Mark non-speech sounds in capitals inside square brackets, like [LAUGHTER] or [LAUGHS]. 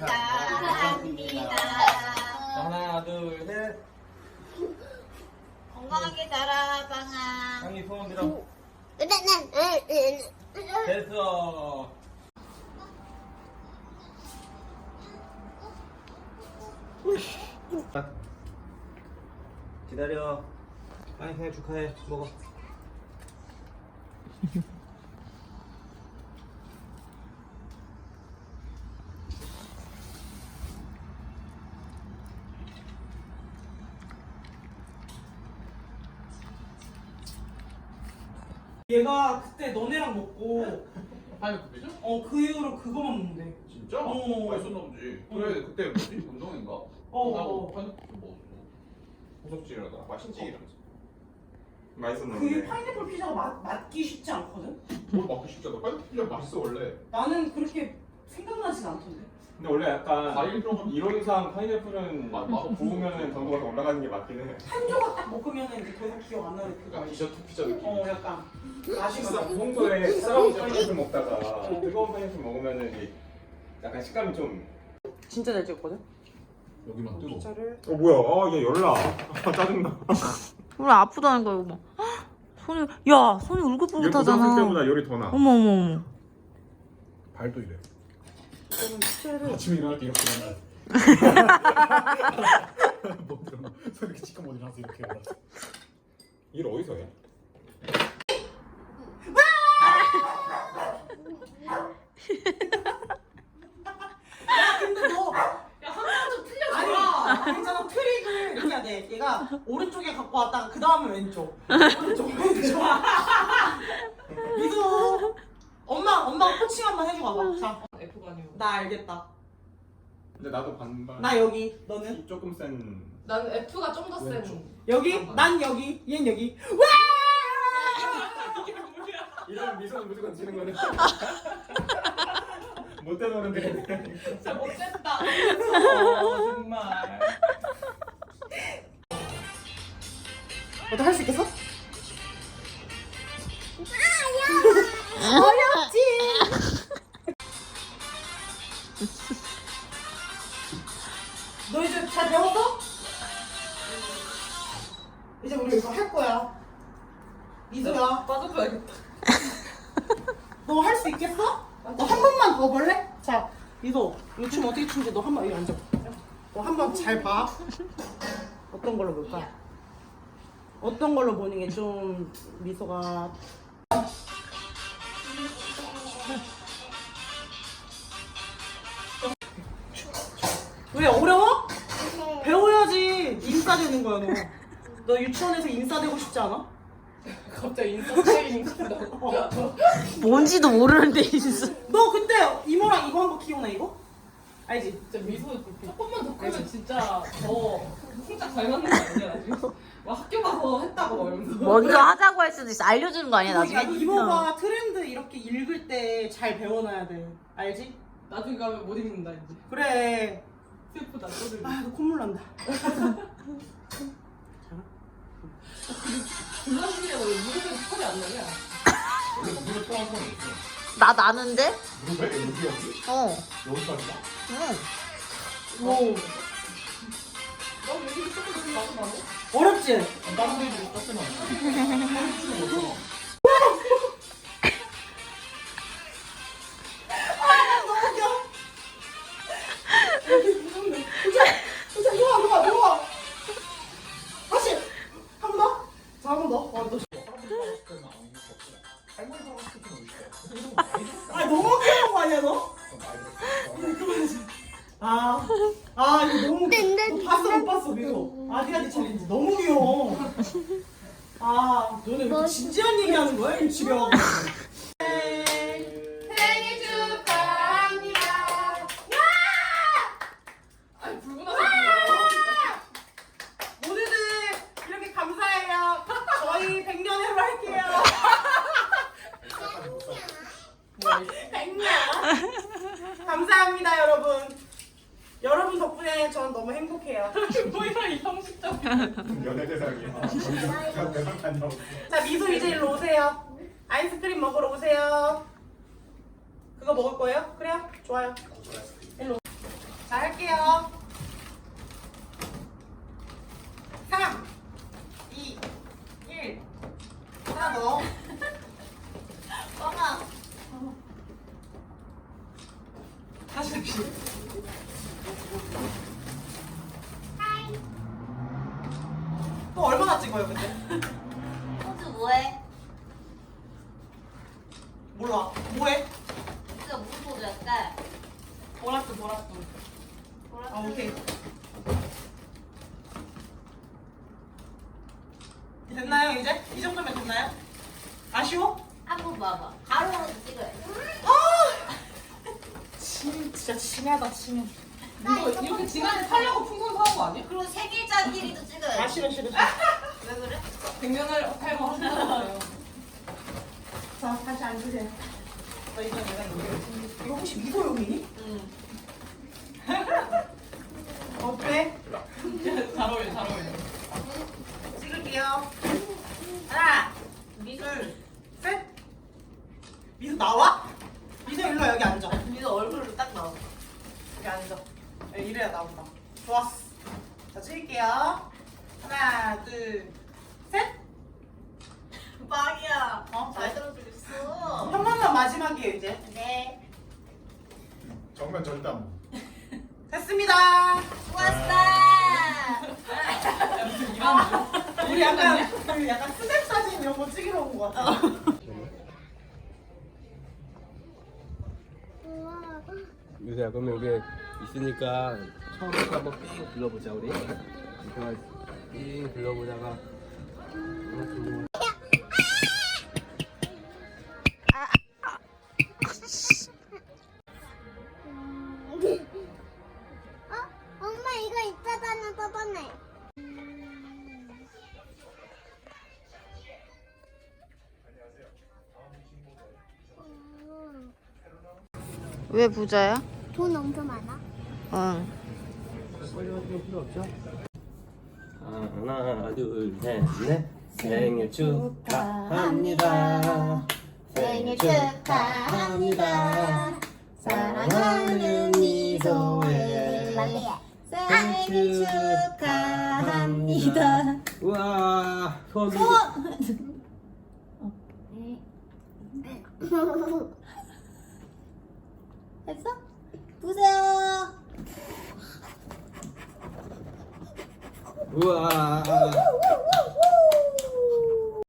축하합니다. 하나, 둘, 셋. 건강하게 자라, 빵아. 형이 소원 빌어. 됐어. 자, 기다려. 아니 생일 축하해. 먹어. [LAUGHS] 얘가 그때 너네랑 먹고 파인애플이죠? 어 그 이후로 그거만 먹는데 진짜? 어. 맛있었나 보지. 그래 그때 뭐지? 운동인가? 어, 하고 어. 파인애플 먹었어. 호석질하다 맛있지 이러면서. 그게 맛있었는데. 파인애플 피자가 맛, 맞기 쉽지 않거든? 뭘 쉽지 않아. 파인애플 피자 맛있어 원래. 나는 그렇게 생각나진 않던데 근데 원래 약간 과일 들어간 이론상 파인애플은 아, 맞아. 구우면은 당도가 더 올라가는 게 맞긴 해. 한 조각 딱 먹으면 이제 더 이상 기억 안 나는 그거 약간 알지? 디저트 피자 느낌. 어 약간 맛있어 식사 평소에 차가운 파인애플 먹다가 뜨거운 파인애플 먹으면은 이게 약간 식감이 좀. 진짜 잘 찍었거든? 여기만 뜨거. 피자를 어 뭐야? 아얘 열나. 아, [LAUGHS] 짜증나. 우리 아프다는 거야 이거 봐. 손이 야 손이 울긋불긋하잖아. 열이 더 나. 어머 어머 어머. 발도 이래. 저는 아침에 일어날 때 이렇게 일어나. 못 일어나. 손 이렇게 치까 못 일어나서 이렇게 일어나. 일 어디서 해? 근데 너 아니 괜찮아 트릭을 이렇게 해야 돼 얘가 오른쪽에 갖고 왔다가 그 다음에 왼쪽 오른쪽 왼쪽 [LAUGHS] 미소 엄마 엄마가 코칭 한번 해주고 와봐 자 F가 아니고 나 알겠다 근데 나도 반반. 나 여기 너는 조금 센. 나는 F가 좀 더 센. 왼쪽. 여기 난 여기 얘는 여기 이런 미소는 무조건 지는 거네. [LAUGHS] 못 되노는데. 진짜 못됐다. 어, 정말 너도 할 수 있겠어? 어렵지 잘 배웠어? 이제 우리 이거 할 거야 미소야 빠져봐야겠다. 너 할 수 있겠어? 너 한 번만 더 볼래? 자, 미소, 이거 춤 어떻게 추는지 너 한 번 여기 앉아. 너한번 잘 봐. 어떤 걸로 볼까? 어떤 걸로 보는 게 좀 미소가 왜 어려워? 인싸 되는 거야 너. 너 유치원에서 인싸 되고 싶지 않아? 갑자기 인스타 트레이닝 시킨다고. 뭔지도 모르는데 있어. 너 그때 이모랑 이거 한 거 기억나 이거? 알지? 진짜 미소 조금만 더 크면 진짜 더 승짝 잘 맞는 거 아니야 지금? 막 학교 가서 했다고 막 이러면서. 먼저 하자고 할 수도 있어. 알려주는 거 아니야 그러니까 나중에? 이모가 트렌드 이렇게 읽을 때 잘 배워놔야 돼. 알지? 나중에 가면 못 입는다 이제. 그래. 슬프다. 아, 너 콧물 난다. [LAUGHS] 털이 안 나냐? 있어. 나 나는데? 무릎에 여기 여기 어. 여기까지가? 응. 오. 너 여기 조금. 어렵지? 아, 다른 데도 조금 안너 아, 아, 이거 너무. 너 봤어, 못 봤어, 미소. 아디아디 챌린지. 너무 귀여워. 아, 너네 왜 이렇게 진지한 얘기 하는 거야? 이 집에 와서. 생일 축하합니다. 아니 불고 나서 모두들 이렇게 감사해요. 저희 100년회로 할게요. 100년. 감사합니다, 여러분. 여러분 덕분에 저는 너무 행복해요. 뭐야 이 형식적. 연애 대상이야. 대상 다녀. 자, 미소 이제 일로 오세요. 아이스크림 먹으러 오세요. 그거 먹을 거예요? 그래요? 좋아요. 일로. 자, 할게요. 3, 2, 1. 하나 더. 뻥아. 다시 다시. 또 얼마나 찍어요, 근데? 호주 뭐해? 몰라. 뭐해? 우리가 무슨 포즈 할까? 보라트, 보라트. 아, 오케이. 됐나요, 이제? 이 정도면 됐나요? 아쉬워? 한번 봐봐. 가로로 찍어야 돼. 아! 침, [LAUGHS] 진짜 심하다, 침. 이거 이렇게 지난해 타려고 풍선 사온 거 아니야? 그리고 세 글자 길이도 찍어야 아, 돼. 싫어, 싫어, 싫어. [LAUGHS] 왜 그래? 백년을 탈거 하셨잖아요. 자, 다시 앉으세요. 나 이거 내가 이거. 이거 혹시 미소용이니? 응. [LAUGHS] 어때? 잘 어울려, 잘 어울려. 찍을게요. 하나, 둘, 셋. 미소 나와? 미소 일로 와, 여기 앉아. 미도 얼굴로 딱 나와. 여기 앉아. 여기 이래야 나온다. 좋았어. 자, 찍을게요. 하나, 둘, 셋. 빵이야. 어? 잘 들어주겠어. 한 번만 마지막이에요, 이제. 네. 정면 절단. 됐습니다. 수고했어. 중? 우리 약간, 우리 약간 스냅 사진 이런 거 찍으러 온 것 같아. 유세야 그러면 여기 있으니까 처음부터 한번 삥 둘러보자 우리 이렇게 삥 둘러보다가 어? 엄마 이거 있잖아 저번에 왜 부자야? 돈 엄청 많아 응. 없죠? 하나 둘 셋 넷 생일 축하합니다 생일 축하합니다. 사랑하는 미소의 생일 축하합니다. 우와 소원 [LAUGHS] [LAUGHS] 됐어? 보세요. 우와.